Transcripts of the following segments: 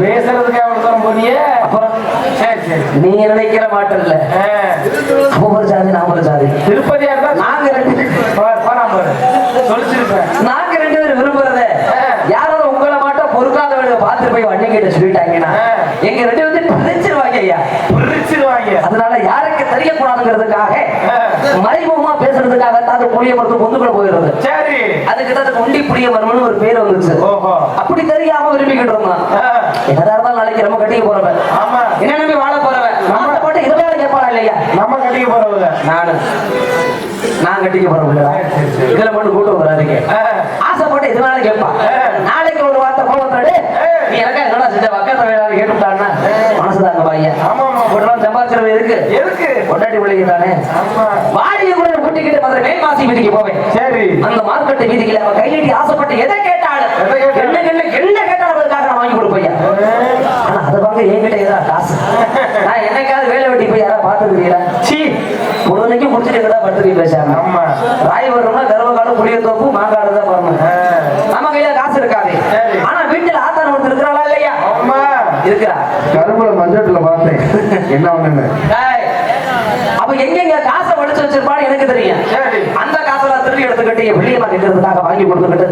பேசுறதுக்கு அவ்வளவு தூரம் போனியே அப்புறம் சரி சரி. நீங்க நினைக்கிற மாட்டல்ல. ஆ, ஒவ்வொரு ஜாதி நான் ஒரு ஜாதி. திருப்பதியா இருந்தா நாங்க ரெண்டு போ- போறான் பாரு சொல்லிச்சிருப்பேன். நாங்க ரெண்டு பேரும் விரும்புறத யாராவது உங்களை மாட்டோம் பொறுக்காதவங்க பார்த்து போய் வண்டி கிட்ட சொல்லிட்டாங்கன்னா. எங்க ரெண்டு ஆ. மறைமுகமா பேசுறதுக்காக தான் புளிய மரத்து பொந்துக்குள்ள போயிடுறது. சரி. அதுக்கு தான் ஒண்டி புளிய மரம்னு ஒரு பேர் வந்துச்சு. அப்படி தெரியாம விரும்பிக்கிட்டு இருந்தான் என்னதா இருந்தாலும் நாளைக்கு நம்ம கட்டிக்க போறவன். ஆமா. என்ன நம்பி வாழ போறவன்? நம்ம போட்டு இருபது கேட்பாளா இல்லையா? நம்ம கட்டிக்க போறவங்க. நானு. நான் கட்டிக்க போறவங்க. இதுல மட்டும் கூட்டு வராதுங்க. ஆசைப்பட்டு இது நாளைக்கு கேட்பான். நாளைக்கு ஒரு வார்த்தை கோபத்தோடு ஆ. நீ எனக்கா என்னடா செஞ்ச வக்கத்தை வேணாலும் கேட்டுட்டான்னா மனசுதாங்க பையன் ஆமா ஆமா பொண்ணு சம்பாதிக்கிறவன் இருக்கு எதுக்கு கொண்டாடி விளையாட்டானே ஆமா வாடிய கூட கூட்டிக்கிட்டு மதுரை மேல் மாசி வீதிக்கு போவேன். சரி. அந்த மார்க்கெட் வீதியில அவன் கையெட்டி ஆசைப்பட்டு எதை கேட்டாலும்? என்ன என்ன என்ன கேட்டாலும் அவளுக்காக நான் வாங்கி கொடுப்பையா ஆனா அதை வாங்க என்கிட்ட ஏதா காசு? நான் என்னைக்காவது வேலை வெட்டி போய் யாராவது பார்த்துருக்கீங்களா? சீ. பொழுதுனைக்கு முடிச்சுட்டு கூட படுத்துக்கி பேசாம ஆமா. ராய் வரும்னா கர்வகாலம் புளியத்தோப்பு மாங்காடு தான் வரணும். நம்ம கையில காசு இருக்காது. சரி. ஆனா வீட்டுல ஆத்தான ஒருத்தர் இருக்கிறாளா இல்லையா? இருக்கிறா. கரும்புல மஞ்சட்டுல பார்த்தேன். என்ன டேய், அப்ப எங்கெங்க காசை ஒழிச்சு வச்சிருப்பான்னு எனக்கு தெரியும். அந்த காசெல்லாம் திருடி எடுத்துக்கிட்டு என் வில்லியம்மா கேட்கறதுக்காக வாங்கி கொடுத்துக்கிட்டு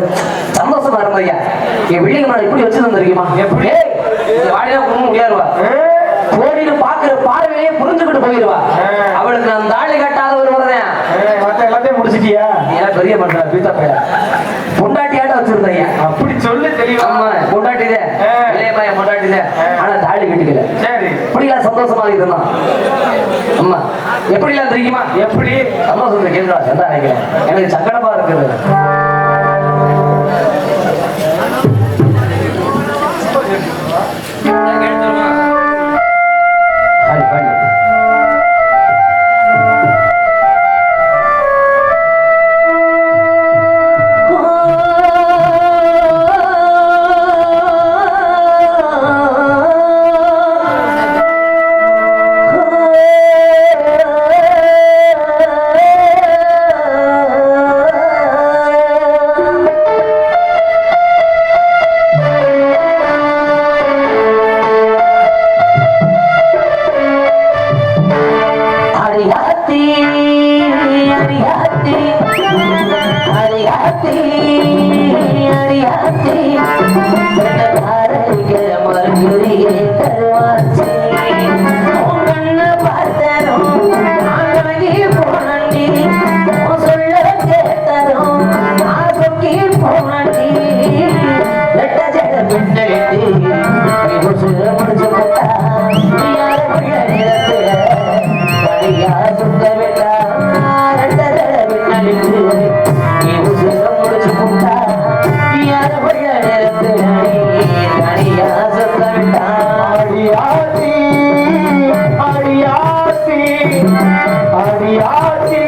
சந்தோஷமா இருந்தையா என் வில்லியம்மா இப்படி வச்சிருந்தேன் தெரியுமா? எப்படி? வாடினா ஆ, போடின்னு பாக்குற பார்வையே புரிஞ்சுக்கிட்டு போயிடுவா. ஆ. அவளுக்கு நான் தாலி கட்டாத ஒரு வரதேன் மத்த எல்லாத்தையும் முடிச்சிட்டியா? ஏன் பெரிய பண்ற பீத்தா பைய பொண்டாட்டியாட்ட வச்சிருந்தையா அப்படி சொல்லு தெளிவா. பொண்டாட்டிதே. வில்லியம்மா என் பொண்டாட்டிதே. ஆனா தாலி கட்டிக்கல. சரி. இப்படிலாம் சந்தோஷமா இருந்தான் அம்மா எப்படிலாம் தெரியுமா? எப்படி? அம்மா சொல்ற கேள்வி சண்டை நினைக்கிறேன் எனக்கு சங்கடமா இருக்குது. அடியாத்தி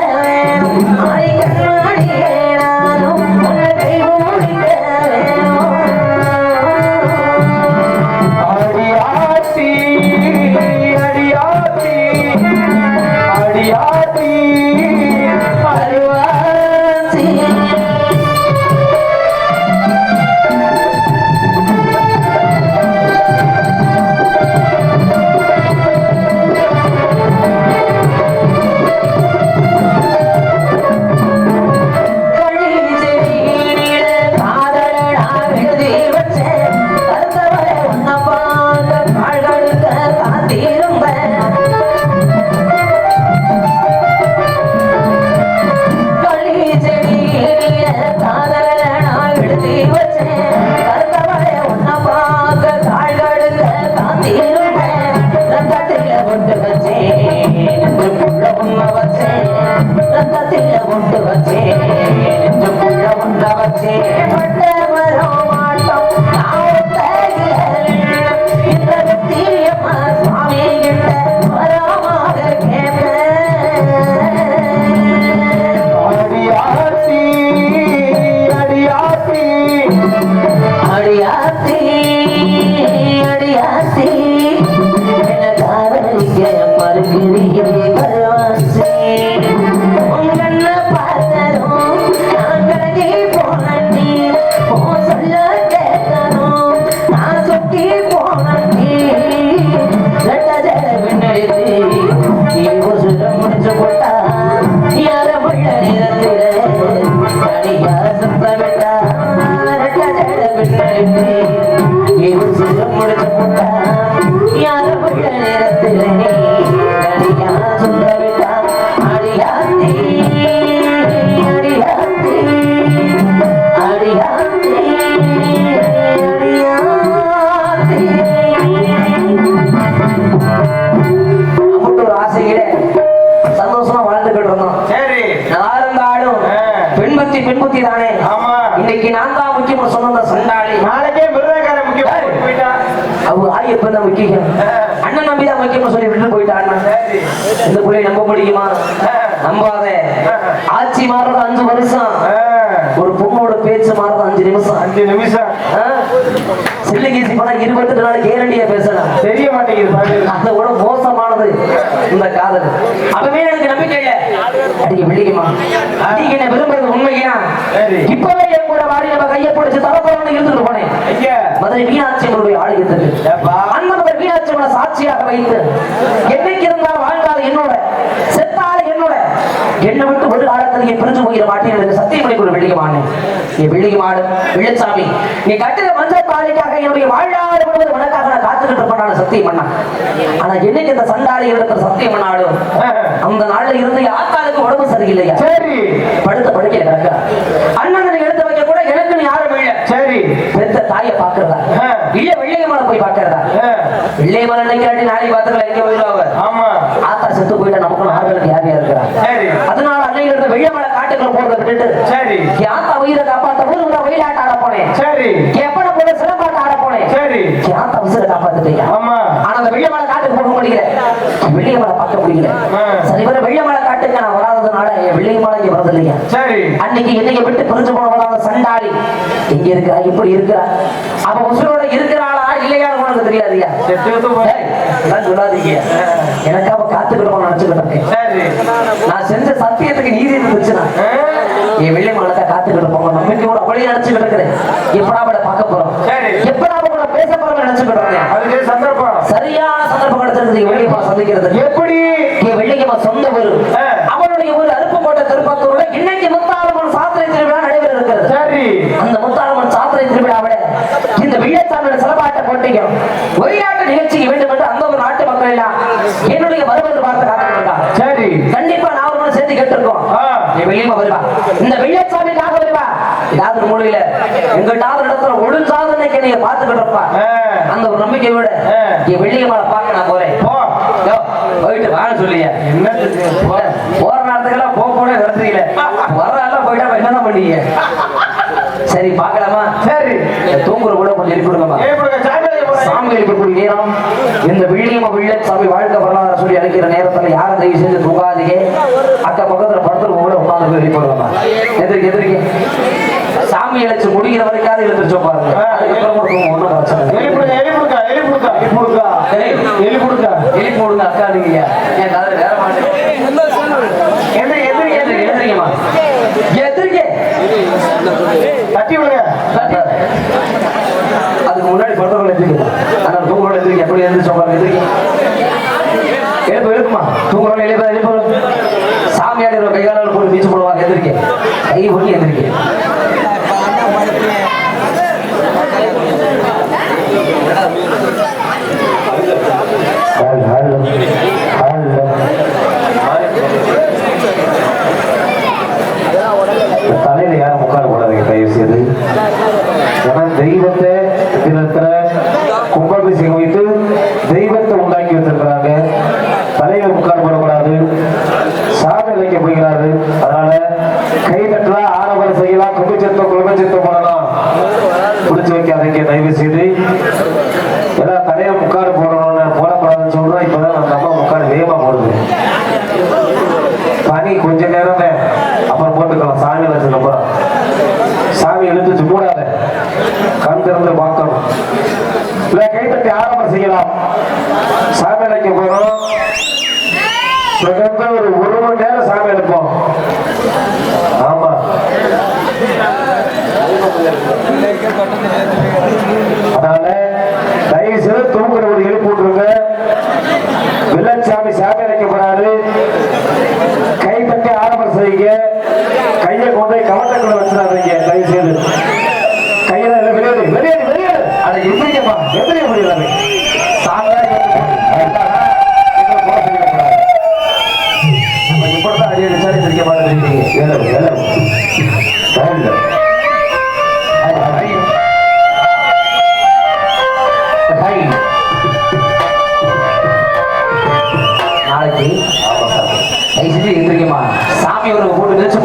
ரத்தத்தில் கொண்டு வச்சேன். நெஞ்சுக்குள்ள உண்ட வச்சேன். இன்னைக்கு நான் தான் முக்கியம் சொன்ன அந்த சண்டாளி நாளைக்கே மிருதக்கார முக்கிய போயிட்டா? அவங்க தான் முக்கியம். அண்ணன் நம்பி தான் முக்கியம் சொல்லி விட்டு போயிட்டான் சரி. இந்த பிள்ளைய நம்ப முடியுமா. நம்பாத. ஆட்சி மாறுறது அஞ்சு வருஷம். ஒரு பொண்ணோட பேச்சு மாறுறது அஞ்சு நிமிஷம். அஞ்சு நிமிஷம். இருபத்தெட்டு நாள் கேரண்டியா பேசலாம். தெரிய மாட்டேங்குது. அதை விட மோசமானது இந்த காதல். அப்பவே எனக்கு நம்பிக்கை அடிக்க விழிக்குமா அடிக்க விரும்புறது உண்மையா. இப்பவே என் கூட வாடி நம்ம கையை பிடிச்சு தரப்போறோம்னு இருந்துட்டு போனேன். மதுரை மீனாட்சி அம்மனுடைய. அந்த மதுரை மீனாட்சி அம்மனை சாட்சியாக வைத்து என்னைக்கு இருந்தால் வாழ்ந்தால் என்னோட செத்தால் என்னோட. என்னை விட்டு ஒரு நீ பிரிஞ்சு போகிற மாட்டேன் எனக்கு சத்தியம் பண்ணி வெள்ளிக்கு மாடு நீ வெள்ளிக்கு மாடு வெள்ளச்சாமி நீ கட்டின மஞ்சள் தாலிக்காக என்னுடைய வாழ்நாள் முழுவதும் உனக்காக நான் காத்துக்கிட்டு நான் சத்தியம் பண்ண. ஆனா என்னைக்கு இந்த சண்டாளி இடத்துல சத்தியம் பண்ணாலும் அந்த நாள்ல இருந்து யாத்தாளுக்கு உடம்பு சரியில்லையா? சரி. படுத்த படுக்கையில கிடக்க. அண்ணனை எடுத்து வைக்க கூட எனக்கு யாரும் இல்லை. சரி. பெத்த தாயை பாக்குறதா. இல்ல வெள்ளையமலை போய் பாக்குறதா ஆ, வெள்ளையமலை நினைக்கிறாட்டி நாளைக்கு பாத்துக்கலாம் எங்க போயிடுவாங்க? ஆமா. ஆத்தா செத்து போயிட்டா நமக்கு ஆறுகளுக்கு யாரையா இருக்கிறா? சரி. அதனால வெள்ளையமலை காட்டுக்குள்ள போறத விட்டுட்டு சரி. ஆத்தா உயிரை காப்பாத்த ஊரு கூட வெயிலாட்ட ஆட போனேன். சரி. என் எப்பன போல சிலம்பாட்ட ஆட போனேன். சரி. என் ஆத்தா உயிரை காப்பாத்துட்டீங்க? ஆமா. ஆனா அந்த காட்டுக்கு போக முடியல வெள்ளையமலை பார்க்க முடியல வர வெள்ளையமலை காட்டுக்கு நான் வராததுனால வரது இல்லையா சரி. அன்னைக்கு என்னைய விட்டு பிரிஞ்சு போனவளான சண்டாளி. எங்க இருக்கிறா? எப்படி இருக்கிறா? அவ உசுரோட இருக்கிறாளா? இல்லையான்னு உனக்கு தெரியாதுயா? சொல்லாதீங்க. எனக்கு அவ காத்துக்கிட்டு நினைச்சுக்கிட்டு இருக்கேன். சரி. நான் செஞ்ச சத்தியத்துக்கு நீதி இருந்துச்சுன்னா என் வெள்ளை மனத்தை காத்துக்கிட்டு போங்க நம்பிக்கையோட அவளையும் நினைச்சுக்கிட்டு இருக்கிறேன். எப்படா அவளை பார்க்க போறோம். எப்படா அவ கூட பேச போறோம் நினைச்சுக்கிட்டு இருக்கேன். அதுக்கு சந்தர்ப்பம் வெள்ளையம்மா சந்திக்கிறது. எப்படி? வெள்ளையம்மா சொந்த ஊரு. ஆ. அவனுடைய ஊர் அருப்புக்கோட்டை திருப்பத்தூர்ல இன்னைக்கு முத்தாரம்மன் சாத்திரை திருவிழா நடைபெற இருக்கிறது. சரி. அந்த முத்தாரம்மன் சாத்திரை திருவிழாவில இந்த வெள்ளச்சாமியோட சிலபாட்ட போட்டியும் ஒயிலாட்ட நிகழ்ச்சிக்கு வேண்டும் என்று அந்த ஒரு நாட்டு மக்கள் எல்லாம் என்னுடைய வருவது பார்த்து காத்துக்கிட்டாங்க சரி. கண்டிப்பா நான் அவரோட சேர்த்து கேட்டிருக்கோம். வெளியமா வருவா இந்த வெள்ளச்சாமிக்காக வருவா ஏதாவது மூலையில எங்கிட்டாவது இடத்துல ஒழுங்காவது இன்னைக்கு நீங்க பார்த்துக்கிட்டு இருப்பா. அந்த ஒரு நம்பிக்கையோட. என் வெள்ளியம்மாவை பார்க்க நான் போறேன். போயிட்டு வான்னு சொல்லியா. என்ன? போற நேரத்துக்கெல்லாம் போக போன நிறுத்துறீங்களே வரலாம் போயிட்டா என்னதான் பண்ணீங்க? சரி பார்க்கலாமா? சரி. தூங்குற கூட கொஞ்சம் எழுப்பி விடுங்கம்மா. ஏய், இப்ப சாமி எழுப்பக்கூடிய நேரம் இந்த வெள்ளியம்மா வெள்ள சாமி வாழ்க்கை வரலாறு சொல்லி அழைக்கிற நேரத்துல யாரும் தயவு செஞ்சு படத்துல எழுப்பி விடுங்கம்மா எதிர்க்கு எதிர்க்கு சாமி அழைச்சு முடிகிற வரைக்காவது எழுந்திரிச்சோம் பாருங்க அக்கா நீங்க. என் காதுல வேற மாட்டேன் தட்டி விடுங்க. அதுக்கு முன்னாடி படுறவங்க எதிர்க்கு ஆனா தூங்குறவங்க எதிர்க்கு எப்படி எதிர்த்து சொல்றாங்க எதிர்க்கு எழுப்பு எழுப்புமா. தூங்குறவங்க எழுப்ப எழுப்பு. சாமியாடி கைகால போட்டு பீச்சு போடுவாங்க எதிர்க்கே கை போட்டு எதிர்க்கே இழுத்துச்சு கண் திறந்து பார்க்கணும். இல்ல கைத்தட்டி ஆரம்பம் செய்யலாம்? சாமி அழைக்க போறோம். தொடர்ந்து ஒரு ஒரு மணி நேரம் சாமி எடுப்போம். ஆமா. அதனால தயவு செய்து தூங்குற ஒரு எழுப்பு விட்டுருங்க. வெள்ளச்சாமி சாமி அழைக்க போறாரு. நாளைக்கு தயவு செஞ்சு எந்திரிக்கமா சாமி ஒரு போட்டு நினைச்சு